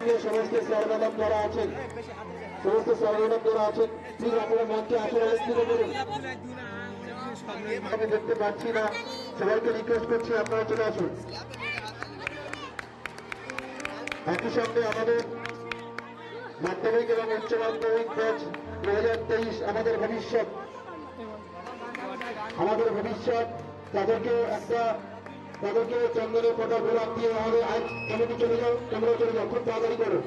সমস্ত sir madam যারা আছেন, সমস্ত স্যার ম্যাডাম যারা আছেন প্লিজ আপনারা মঞ্চে করুন আমি দেখতে পাচ্ছি না, সবাইকে রিকোয়েস্ট করছি আপনারা চলে আসুন। একই সঙ্গে আমাদের মাধ্যমিক এবং উচ্চ মাধ্যমিক ব্যাচ দু হাজার তেইশ, আমাদের ভবিষ্যৎ। আমাদের ভবিষ্যৎ, তাদেরকে একটা তাদেরকে চন্দনের পটা গোলাপ দিয়ে আমাদের আজ কমিটি চলে যাও তোমরা চলে যাও, খুব তাড়াতাড়ি করো।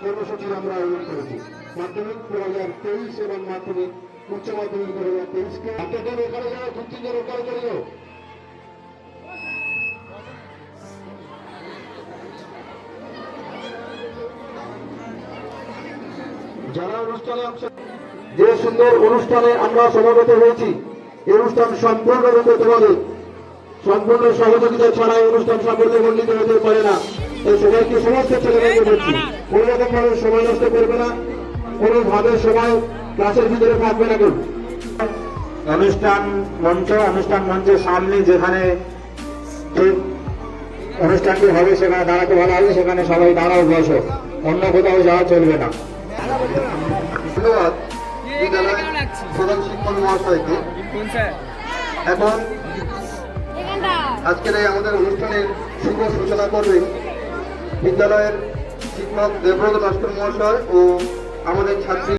কর্মসূচির আমরা আয়োজন করেছি। মাধ্যমিক দু হাজার তেইশ এবং মাধ্যমিক উচ্চ মাধ্যমিক দু হাজার তেইশকে। জন ওখানে যাও, দু তিনজন ওখানে চলে যাও। যারা অনুষ্ঠানে অংশ যে সুন্দর অনুষ্ঠানে আমরা সমাগত হয়েছি, এই অনুষ্ঠান সম্পূর্ণরূপে তোমাদের সম্পূর্ণ সহযোগিতা ছাড়া এই অনুষ্ঠান সাফল্যমণ্ডিত হতে পারে না। তাই সবাইকে সমস্ত ছেলেমেয়েকে বলছি কোনো রকম ভাবে সময় নষ্ট করবে না কোনো ভাবে সময় ক্লাসের ভিতরে থাকবে না কেউ। অনুষ্ঠান মঞ্চ অনুষ্ঠান মঞ্চের সামনে যেখানে ঠিক অনুষ্ঠানটি হবে সেখানে দাঁড়াতে ভালো হবে সেখানে সবাই দাঁড়াও বসো। অন্য কোথাও যাওয়া চলবে না। ধন্যবাদ। বিদ্যালয় প্রধান শিক্ষক মহাশয়কে। এখন আজকের এই আমাদের অনুষ্ঠানের শুভ সূচনা করবেন বিদ্যালয়ের শিক্ষক দেবব্রত ভাস্কর মহাশয় ও আমাদের ছাত্রী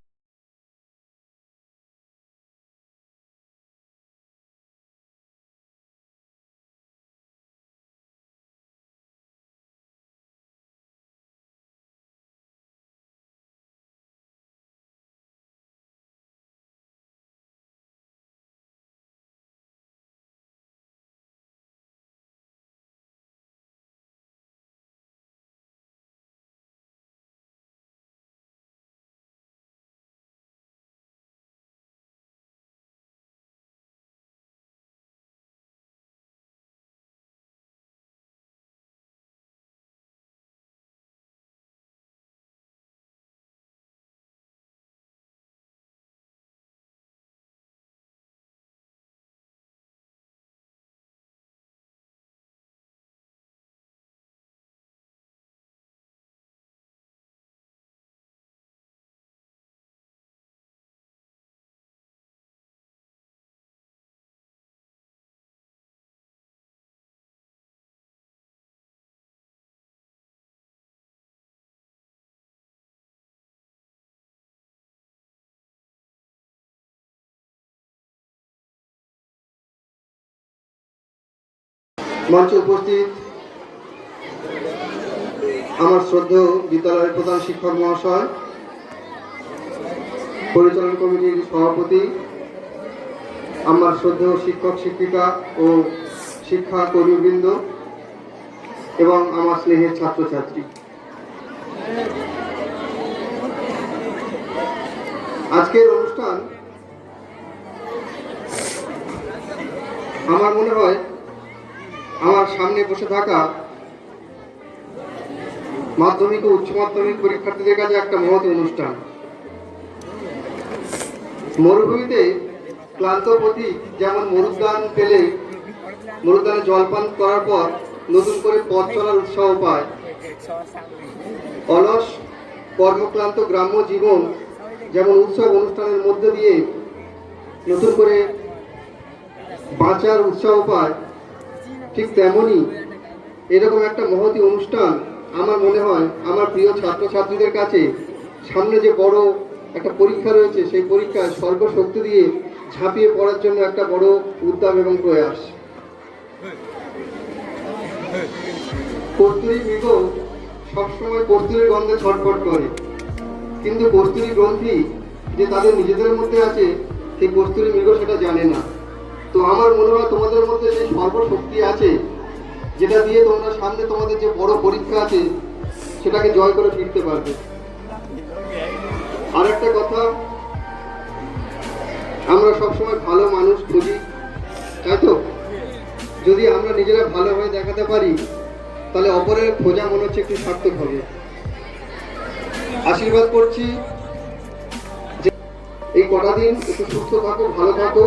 মঞ্চে উপস্থিত আমার শ্রদ্ধেয় বিদ্যালয়ের প্রধান শিক্ষক মহাশয়, পরিচালন কমিটির সভাপতি, আমার শ্রদ্ধেয় শিক্ষক, শিক্ষিকা ও শিক্ষা কর্মীবৃন্দ এবং আমার স্নেহের ছাত্রছাত্রী। আজকের অনুষ্ঠান আমার মনে হয় আমার সামনে বসে থাকা মাধ্যমিক ও উচ্চ মাধ্যমিক পরীক্ষার্থীদের কাছে একটা মহৎ অনুষ্ঠান। মরুভূমিতে ক্লান্ত প্রতীক যেমন মরুদ্যান পেলে মরুদ্যানে জলপান করার পর নতুন করে পথ চলার উৎসাহ পায়। অলস, কর্মক্লান্ত গ্রাম্য জীবন যেমন উৎসব অনুষ্ঠানের মধ্য দিয়ে নতুন করে বাঁচার উৎসাহ পায়। ঠিক তেমনই এরকম একটা মহতি অনুষ্ঠান আমার মনে হয় আমার প্রিয় ছাত্রছাত্রীদের কাছে সামনে যে বড় একটা পরীক্ষা রয়েছে, সেই পরীক্ষায় সর্বশক্তি দিয়ে ঝাঁপিয়ে পড়ার জন্য একটা বড় উদ্যম এবং প্রয়াস। কস্তুরী মৃগ সবসময় কস্তুরীর গন্ধে ছটফট করে। কিন্তু কস্তুরী গ্রন্থি যে তাদের নিজেদের মধ্যে আছে, সেই কস্তুরী মৃগ সেটা জানে না। তো আমার মনে হয় তোমাদের মধ্যে সেই সর্বশক্তি আছে, যেটা দিয়ে তোমরা সামনে তোমাদের যে বড় পরীক্ষা আছে, সেটাকে জয় করে ফিরতে পারবে। আর একটা কথা, আমরা সবসময় ভালো মানুষ খুঁজি, তাই তো? যদি আমরা নিজেরা ভালো হয়ে দেখাতে পারি, তাহলে অপরের খোঁজা মনে হচ্ছে একটু সার্থক হবে। আশীর্বাদ করছি যে এই কটা দিন একটু সুস্থ থাকো, ভালো থাকো।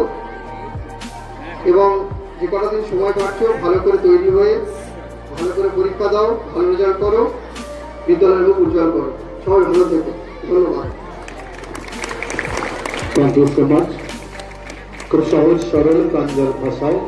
এবং যে কটা দিন সময় পাচ্ছ ভালো করে তৈরি হয়ে, ভালো করে পরীক্ষা দাও, ভালো রেজাল্ট করো, বিদ্যালয়ের মুখ উজ্জ্বল করো। সবাই ভালো থেকো। ধন্যবাদ। থ্যাংক ইউ খুব সহজ, সরল প্রাঞ্জল ভাষায়।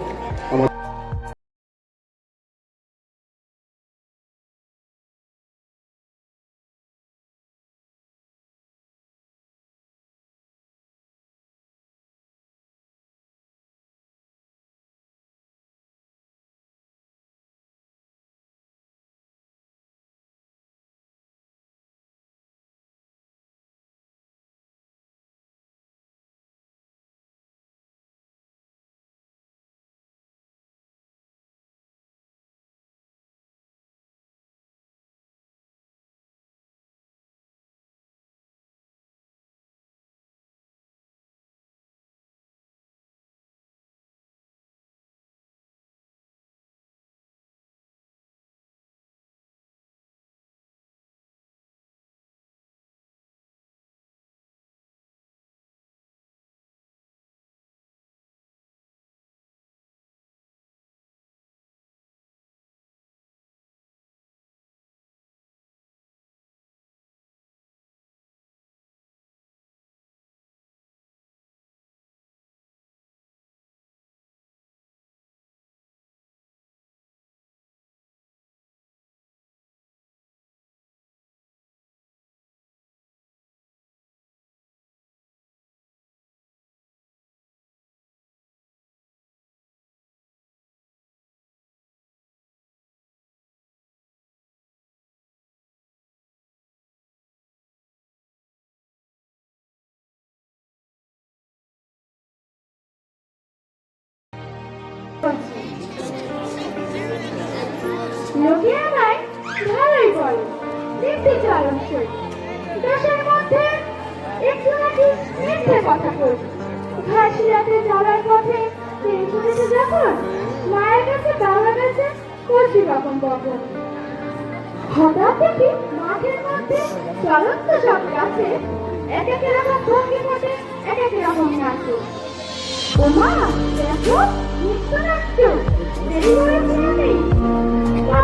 লোকে আমায় ভালোই বলে। চালন করি দশের মধ্যে কথা করি ঘাসি যাওয়ার পথে যখন মায়ের কাছে, বাবার কাছে করছি রকম বকন হঠাৎ দেখি মাঠের মধ্যে চলন্ত সব গাছে এক এক রকম ভঙ্গি মতে এক এক রকম নাচে। ও মা, দেখো, নৃত্য নাট্য। দেরি হয়েছে আমি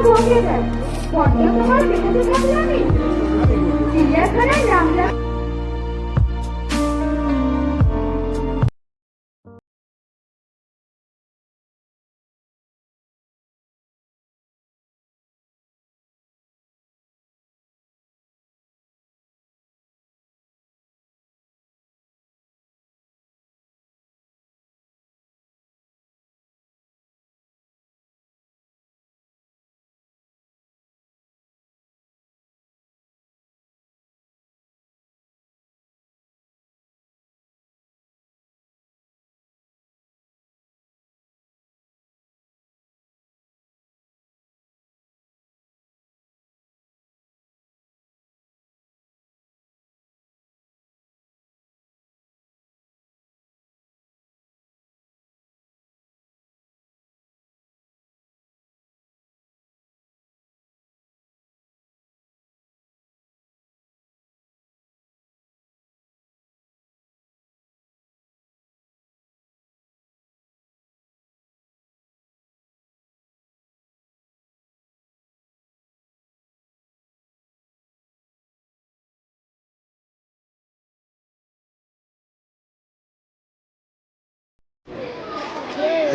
ভঙ্গে দেয়। চিড়িয়াখানায় নামলাম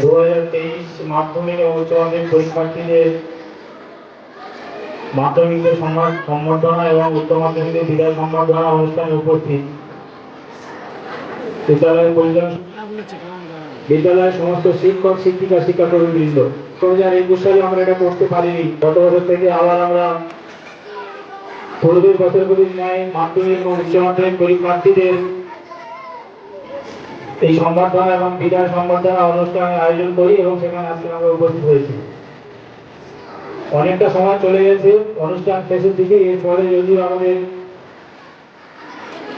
দু হাজার তেইশ মাধ্যমিক ও উচ্চ মাধ্যমিক পরীক্ষার্থীদের সম্বর্ধনা এবং উচ্চ বিদায় সম্বর্ধনা অনুষ্ঠানে উপস্থিত। বিদ্যালয়ের বিদ্যালয়ের সমস্ত শিক্ষক, শিক্ষিকা শিক্ষাকর্মী বৃন্দ দু হাজার একুশ সালে আমরা এটা করতে পারিনি। গত বছর থেকে আবার আমরা পূর্বের বছরগুলির ন্যায় মাধ্যমিক ও উচ্চ মাধ্যমিক পরীক্ষার্থীদের এই সংবর্ধনা এবং বিদায় সংবর্ধনা অনুষ্ঠানের আয়োজন করি এবং সেখানে আজকে আমরা উপস্থিত হয়েছি। অনেকটা সময় চলে গেছে, অনুষ্ঠান শেষের দিকে, এরপরে যদি আমাদের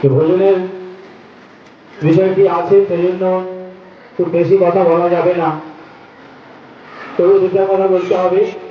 ভোজনের বিষয়টি আছে, সেই জন্য খুব বেশি কথা বলা যাবে না। তবু দুটা কথা বলতে হবে।